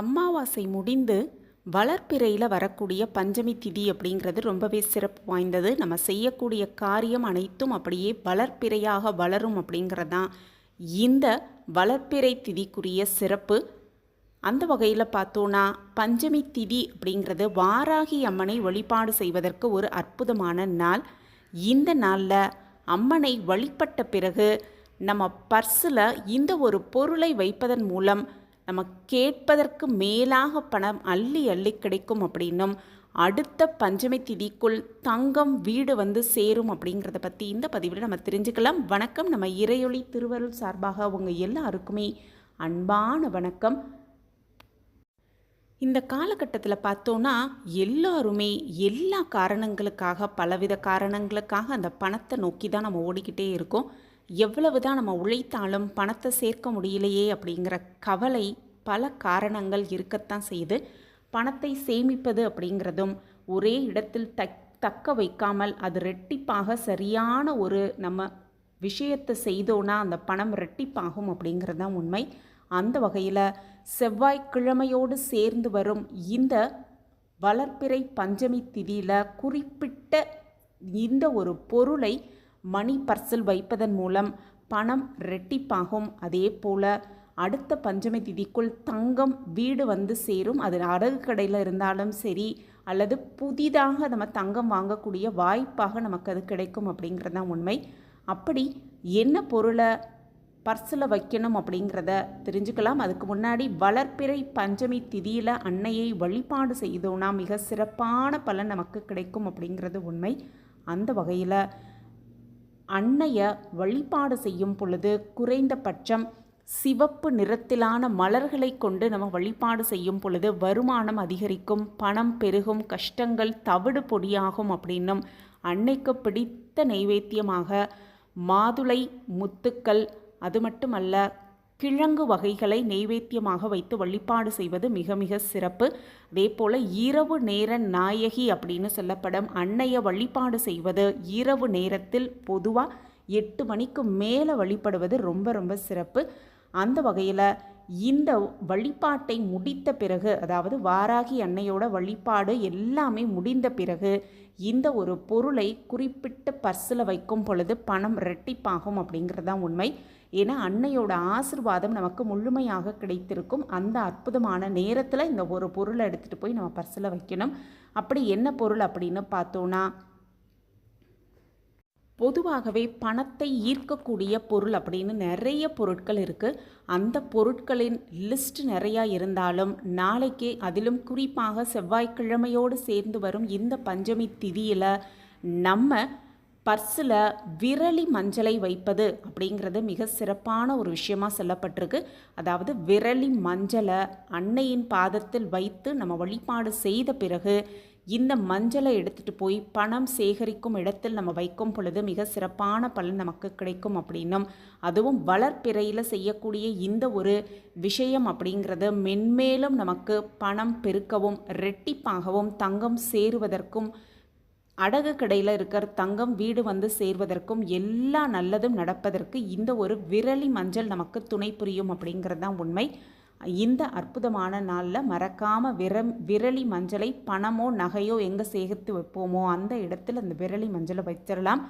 அமாவாசை முடிந்து வளர்ப்பிறையில் வரக்கூடிய பஞ்சமி திதி அப்படிங்கிறது ரொம்பவே சிறப்பு வாய்ந்தது. நம்ம செய்யக்கூடிய காரியம் அனைத்தும் அப்படியே வளர்ப்பிறையாக வளரும் அப்படிங்கிறது தான் இந்த வளர்ப்பிறை திதிக்குரிய சிறப்பு. அந்த வகையில் பார்த்தோன்னா பஞ்சமி திதி அப்படிங்கிறது வாராகி அம்மனை வழிபாடு செய்வதற்கு ஒரு அற்புதமான நாள். இந்த நாளில் அம்மனை வழிபட்ட பிறகு நம்ம பர்ஸில் இந்த ஒரு பொருளை வைப்பதன் மூலம் நம்ம கேட்பதற்கு மேலாக பணம் அள்ளி அள்ளி கிடைக்கும் அப்படின்னும் அடுத்த பஞ்சமி திதிக்குள் தங்கம் வீடு வந்து சேரும் அப்படிங்கிறத பற்றி இந்த பதிவில் நம்ம தெரிஞ்சுக்கலாம். வணக்கம். நம்ம இறையொளி திருவருள் சார்பாக உங்கள் எல்லாருக்குமே அன்பான வணக்கம். இந்த காலகட்டத்தில் பார்த்தோன்னா எல்லாருமே எல்லா காரணங்களுக்காக பலவித காரணங்களுக்காக அந்த பணத்தை நோக்கி தான் நம்ம ஓடிக்கிட்டே இருக்கோம். எவ்வளவு தான் நம்ம உழைத்தாலும் பணத்தை சேர்க்க முடியலையே அப்படிங்கிற கவலை பல காரணங்கள் இருக்கத்தான் செய்து பணத்தை சேமிப்பது அப்படிங்கிறதும் ஒரே இடத்தில் தக் தக்க வைக்காமல் அது ரெட்டிப்பாக சரியான ஒரு நம்ம விஷயத்தை செய்தோன்னா அந்த பணம் ரெட்டிப்பாகும் அப்படிங்கிறது தான் உண்மை. அந்த வகையில் செவ்வாய்க்கிழமையோடு சேர்ந்து வரும் இந்த வளர்ப்பிறை பஞ்சமி திதியில் குறிப்பிட்ட இந்த ஒரு பொருளை மணி பர்சில் வைப்பதன் மூலம் பணம் ரெட்டிப்பாகும். அதே போல் அடுத்த பஞ்சமி திதிக்குள் தங்கம் வீடு வந்து சேரும். அது அடகு கடையில் இருந்தாலும் சரி அல்லது புதிதாக நம்ம தங்கம் வாங்கக்கூடிய வாய்ப்பாக நமக்கு அது கிடைக்கும் அப்படிங்கிறது தான் உண்மை. அப்படி என்ன பொருளை பர்ஸில் வைக்கணும் அப்படிங்கிறத தெரிஞ்சுக்கலாம். அதுக்கு முன்னாடி வளர்ப்பிறை பஞ்சமி திதியில் அன்னையை வழிபாடு செய்தோன்னா மிக சிறப்பான பலன் நமக்கு கிடைக்கும் அப்படிங்கிறது உண்மை. அந்த வகையில் அன்னையை வழிபாடு செய்யும் பொழுது குறைந்தபட்சம் சிவப்பு நிறத்திலான மலர்களை கொண்டு நம்ம வழிபாடு செய்யும் பொழுது வருமானம் அதிகரிக்கும் பணம் பெருகும் கஷ்டங்கள் தவிடு பொடியாகும் அப்படின்னும் அன்னைக்கு பிடித்த நைவேத்தியமாக மாதுளை முத்துக்கள் அது மட்டுமல்ல கிழங்கு வகைகளை நெய்வேத்தியமாக வைத்து வழிபாடு செய்வது மிக மிக சிறப்பு. அதே போல் இரவு நேர நாயகி அப்படின்னு சொல்லப்படும் அன்னைய வழிபாடு செய்வது இரவு நேரத்தில் பொதுவாக எட்டு மணிக்கு மேலே வழிபடுவது ரொம்ப ரொம்ப சிறப்பு. அந்த வகையில் இந்த வழிபாட்டை முடித்த பிறகு அதாவது வாராகி அன்னையோட வழிபாடு எல்லாமே முடிந்த பிறகு இந்த ஒரு பொருளை குறிப்பிட்ட பர்ஸில் வைக்கும் பொழுது பணம் ரெட்டிப்பாகும் அப்படிங்கிறது தான் உண்மை. ஏன்னா அன்னையோட ஆசிர்வாதம் நமக்கு முழுமையாக கிடைத்திருக்கும். அந்த அற்புதமான நேரத்தில் இந்த ஒரு பொருளை எடுத்துகிட்டு போய் நம்ம பர்ஸில் வைக்கணும். அப்படி என்ன பொருள் அப்படின்னு பார்த்தோன்னா பொதுவாகவே பணத்தை ஈர்க்கக்கூடிய பொருள் அப்படின்னு நிறைய பொருட்கள் இருக்குது அந்த பொருட்களின் லிஸ்ட் நிறையா இருந்தாலும் நாளைக்கே அதிலும் குறிப்பாக செவ்வாய்க்கிழமையோடு சேர்ந்து வரும் இந்த பஞ்சமி திதியில் நம்ம பர்ஸில் விரலி மஞ்சளை வைப்பது அப்படிங்கிறது மிக சிறப்பான ஒரு விஷயமாக சொல்லப்பட்டிருக்கு. அதாவது விரலி மஞ்சளை அன்னையின் பாதத்தில் வைத்து நம்ம வழிபாடு செய்த பிறகு இந்த மஞ்சளை எடுத்துகிட்டு போய் பணம் சேகரிக்கும் இடத்தில் நம்ம வைக்கும் பொழுது மிக சிறப்பான பலன் நமக்கு கிடைக்கும் அப்படின்னும். அதுவும் வளர்ப்பிறையில் செய்யக்கூடிய இந்த ஒரு விஷயம் அப்படிங்கிறது மென்மேலும் நமக்கு பணம் பெருக்கவும் ரெட்டிப்பாகவும் தங்கம் சேருவதற்கும் அடகு கடையில் இருக்கிற தங்கம் வீடு வந்து சேர்வதற்கும் எல்லா நல்லதும் நடப்பதற்கு இந்த ஒரு விரலி மஞ்சள் நமக்கு துணை புரியும் அப்படிங்கிறது தான் உண்மை. இந்த அற்புதமான நாளில் மறக்காமல் விர விரலி மஞ்சளை பணமோ நகையோ எங்கே சேகரித்து வைப்போமோ அந்த இடத்துல அந்த விரலி மஞ்சளை வச்சிடலாம்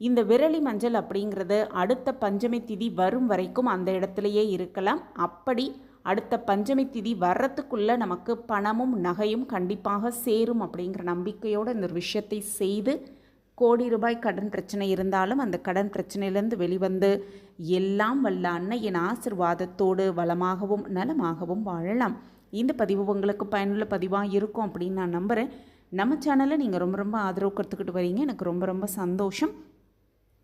இந்த விரலி மஞ்சள் அப்படிங்கிறது அடுத்த பஞ்சமி திதி வரும் வரைக்கும் அந்த இடத்துலையே இருக்கலாம். அப்படி அடுத்த பஞ்சமி திதி வர்றதுக்குள்ளே நமக்கு பணமும் நகையும் கண்டிப்பாக சேரும் அப்படிங்கிற நம்பிக்கையோடு இந்த ஒரு விஷயத்தை செய்து கோடி ரூபாய் கடன் பிரச்சனை இருந்தாலும் அந்த கடன் பிரச்சனையிலேருந்து வெளிவந்து எல்லாம் வல்ல அன்னையின் ஆசிர்வாதத்தோடு வளமாகவும் நலமாகவும் வாழலாம். இந்த பதிவு உங்களுக்கு பயனுள்ள பதிவாக இருக்கும் அப்படின்னு நான் நம்புகிறேன் நம்ம சேனலை நீங்கள் ரொம்ப ரொம்ப ஆதரவு கொடுத்துக்கிட்டு வரீங்க. எனக்கு ரொம்ப ரொம்ப சந்தோஷம்.